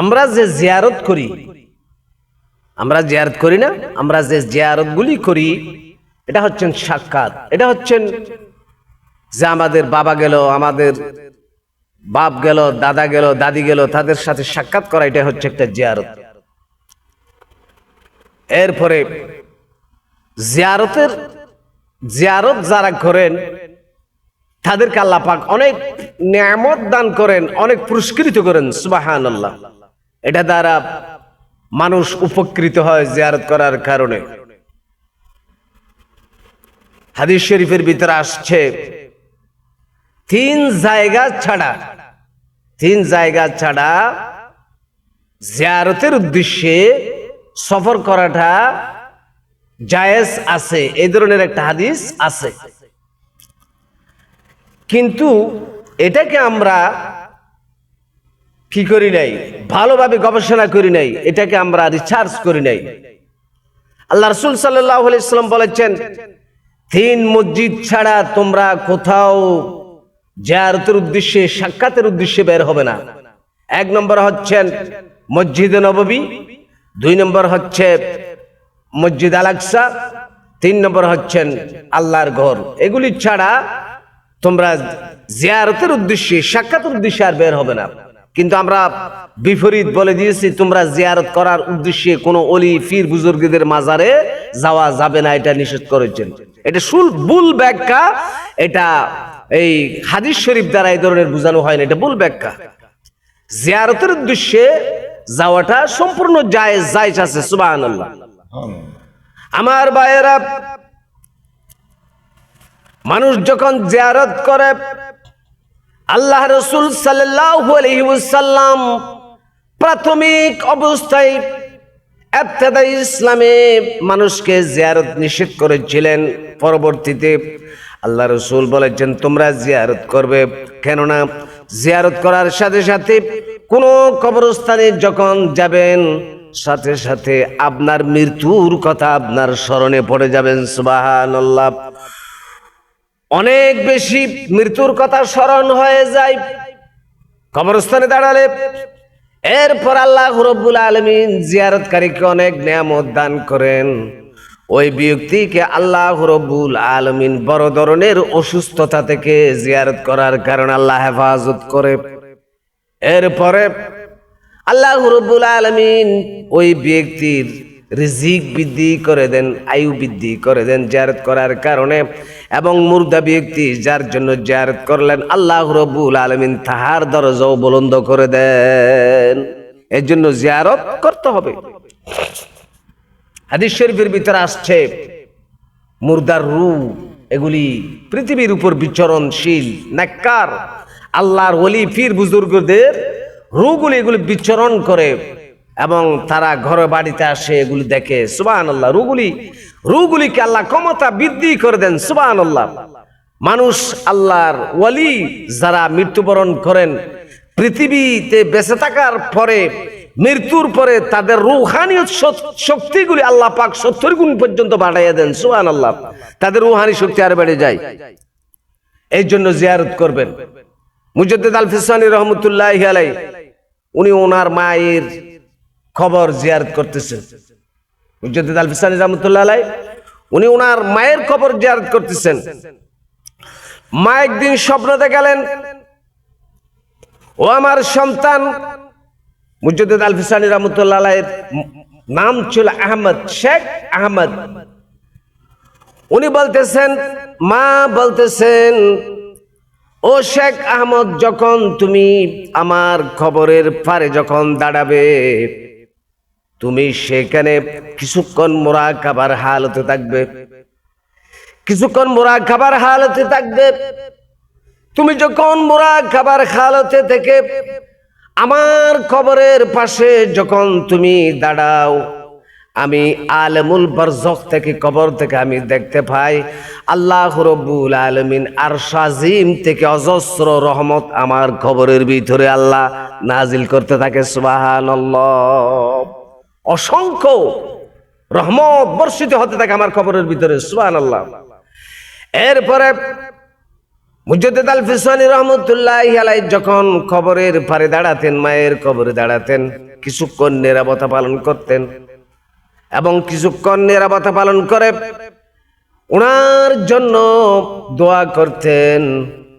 আমরা যে জিয়ারত করি, আমরা জিয়ারত করি না, আমরা যে জিয়ারতগুলি করি, এটা হচ্ছেন সাক্ষাৎ, এটা হচ্ছেন যে আমাদের বাবা গেল, আমাদের বাপ গেল, দাদা গেল, দাদি গেল, তাদের সাথে সাক্ষাৎ করা, এটা হচ্ছে একটা জিয়ারত। এরপরে জিয়ারতের, জিয়ারত যারা করেন, তাদেরকে আল্লাহ পাক অনেক নিয়ামত দান করেন, অনেক পুরস্কৃত করেন সুবাহান আল্লাহ এটা দ্বারা মানুষ উপকৃত হয় জিয়ারত করার কারণে। হাদিস শরীফের ভিতরে আসছে, তিন জায়গা ছাড়া, তিন জায়গা ছাড়া জিয়ারতের উদ্দেশ্যে সফর করাটা জায়েজ আছে, এই ধরনের একটা হাদিস আছে। কিন্তু এটাকে আমরা কি করি নাই? ভালোভাবে গবেষণা করি নাই। এটাকে আমরা রিসার্চ করি নাই। আল্লাহ রসুল সাল্লাহ ইসলাম বলেছেন, তিন মসজিদ ছাড়া তোমরা কোথাও জায়ারতের উদ্দেশ্যে, সাক্ষাতের উদ্দেশ্যে বের হবে না। এক নম্বর হচ্ছেন মসজিদ নববী, দুই নম্বর হচ্ছে মসজিদ আলাকসা তিন নম্বর হচ্ছেন আল্লাহর ঘর। এগুলি ছাড়া তোমরা জিয়ারতের উদ্দেশ্যে, সাক্ষাতের উদ্দেশ্যে আর বের হবে না। কিন্তু আমরা বিপরীত বলে দিয়েছি, তোমরা জিয়ারত করার উদ্দেশ্যে কোনো অলি ফির বুজুর্গদের মাজারে যাওয়া যাবে না, এটা নিষেধ করেছেন। এটা সুল ভুল ব্যাখ্যা, এটা এই হাদিস শরীফ দ্বারা এই ধরনের বোঝানো হয় না, এটা ভুল ব্যাখ্যা। জিয়ারতের উদ্দেশ্যে যাওয়াটা সম্পূর্ণ জায়েজ জায়েজ আছে, সুবহানাল্লাহ। আমার ভাইয়েরা, মানুষ যখন জিয়ারত করে আল্লাহ রসুল সাল্লাম প্রাথমিক অবস্থায় ইসলামে মানুষকে জিয়ারত নিষেধ করেছিলেন। পরবর্তীতে আল্লাহ রসুল বলেছেন, তোমরা জিয়ারত করবে। কেননা জিয়ারত করার সাথে সাথে কোনো কবরস্থানে যখন যাবেন, সাথে সাথে আপনার মৃত্যুর কথা আপনার স্মরণে পড়ে যাবেন। সুবাহান অনেক বেশি মৃত্যুর কথা স্মরণ হয়ে যায়। কবরস্থানে দাঁড়ালে এরপর আল্লাহ রব্বুল আলমিন জিয়ারতকারীকে অনেক নিয়ামত দান করেন। ওই ব্যক্তিকে আল্লাহ রব্বুল আলমিন বড় ধরনের অসুস্থতা থেকে জিয়ারত করার কারণে আল্লাহ হেফাজত করে। এরপরে আল্লাহ রব্বুল আলমিন ওই ব্যক্তির রিজিক বৃদ্ধি করে দেন, আয়ু বৃদ্ধি করে দেন জিয়ারত করার কারণে। এবং মুর্দা ব্যক্তি যার জন্য জারত করলেন, আল্লাহ রব্বুল আলমিন তাহার দরজাও বলন্দ করে দেন। এর জন্য জিয়ারত করতে হবে। হাদিস শরীফের ভিতরে আসছে, মুর্দার রু এগুলি পৃথিবীর উপর বিচরণশীল, নাক্কার, আল্লাহর ওলি ফির বুজুর্গদের রুগুলি এগুলি বিচরণ করে এবং তারা ঘরে বাড়িতে আসে, এগুলি দেখে সুবান আল্লাহ রুগুলি, রুগুলিকে আল্লাহ ক্ষমতা বৃদ্ধি করে দেন সুবান আল্লাহ মানুষ আল্লাহর ওয়ালি যারা মৃত্যুবরণ করেন, পৃথিবীতে বেঁচে থাকার পরে, মৃত্যুর পরে তাদের রুহানি শক্তিগুলি আল্লাহ পাক সত্তর গুণ পর্যন্ত বাড়াইয়া দেন সুহান আল্লাহ তাদের রুহানি শক্তি আর বেড়ে যায়। এই জন্য জিয়ারত করবেন। মুজদ্দিদ আল ফিসানি রহমতুল্লাহ আলাই উনি ওনার মায়ের খবর জিয়ারত করতেছেন মুজদ্দিদ আল রহমতুল্লাহ উনি ওনার মায়ের খবর জিয়ারত করতেছেন। মা একদিন স্বপ্ন দেখালেন ও আমার সন্তান মুজদ্দিদ আল ফিসানি রহমতুল্লাহ নাম ছিল আহমদ, শেখ আহমদ। উনি বলতেছেন, মা বলতেছেন, ও শেখ আহমদ, যখন তুমি আমার খবরের পারে যখন দাঁড়াবে তুমি সেখানে কিছুক্ষণ মোরা খাবার হালতে থাকবে। কিছুক্ষণ মোরা খাবার হালতে থাকবে। তুমি যখন মোরা খাবার হালতে থেকে আমার খবরের পাশে যখন তুমি দাঁড়াও, আমি আলমুল বরজক থেকে কবর থেকে আমি দেখতে পাই, আল্লাহ রব্বুল আলমিন আর সাজিম থেকে অজস্র রহমত আমার খবরের ভিতরে আল্লাহ নাজিল করতে থাকে সুবাহান অসংখ্য রহমত বর্ষিত হতে থাকে আমার খবরের ভিতরে সুহান আল্লাহ এরপরে মুজদ্দেদ আল ফিসানি রহমতুল্লাহ আলাই যখন কবরের পারে দাঁড়াতেন, মায়ের কবরে দাঁড়াতেন, কিছুক্ষণ নিরাপত্তা পালন করতেন এবং কিছুক্ষণ নিরাপত্তা পালন করে ওনার জন্য দোয়া করতেন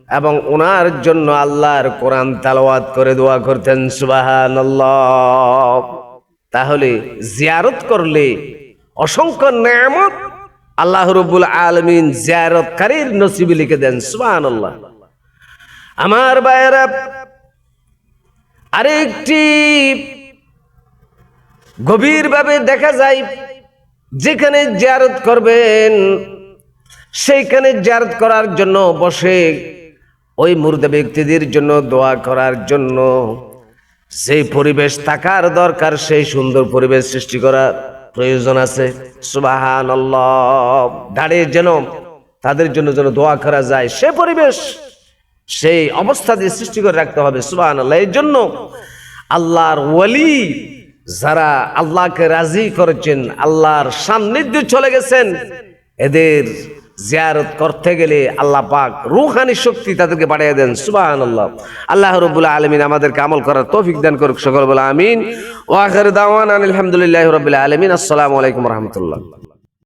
এবং ওনার জন্য আল্লাহর কোরআন তালাওয়াত করে দোয়া করতেন সুবাহান তাহলে জিয়ারত করলে অসংখ্য নেয়ামত আল্লাহ রবুল আলমিন জিয়ারতকারীর নসিবে লিখে দেন সুবাহান আমার ভাইয়েরা, আরেকটি গভীরভাবে দেখা যায়, যেখানে জিয়ারত করবেন, সেইখানে জিয়ারত করার জন্য বসে ওই মুর্দা ব্যক্তিদের জন্য দোয়া করার জন্য। যে পরিবেশ থাকার দরকার, সেই সুন্দর পরিবেশ সৃষ্টি করার প্রয়োজন আছে। সুবাহান দাঁড়িয়ে যেন তাদের জন্য যেন দোয়া করা যায়, সে পরিবেশ, সেই অবস্থা দিয়ে সৃষ্টি করে রাখতে হবে সুবাহান আল্লাহ এই জন্য আল্লাহর ওয়ালি যারা আল্লাহকে রাজি করেছেন, আল্লাহর সান্নিধ্যে চলে গেছেন, এদের জিয়ারত করতে গেলে আল্লাহ পাক রুহানি শক্তি তাদেরকে বাড়িয়ে দেন সুবাহান আল্লাহ আল্লাহ রবুল্লা আলমিন আমাদেরকে আমল করার তৌফিক দান করুক সকল বলে, আমিন। ওয়াখের দাওয়ান আলহামদুলিল্লাহ রবিল্লা আলমিন। আসসালামু আলাইকুম রহমতুল্লাহ।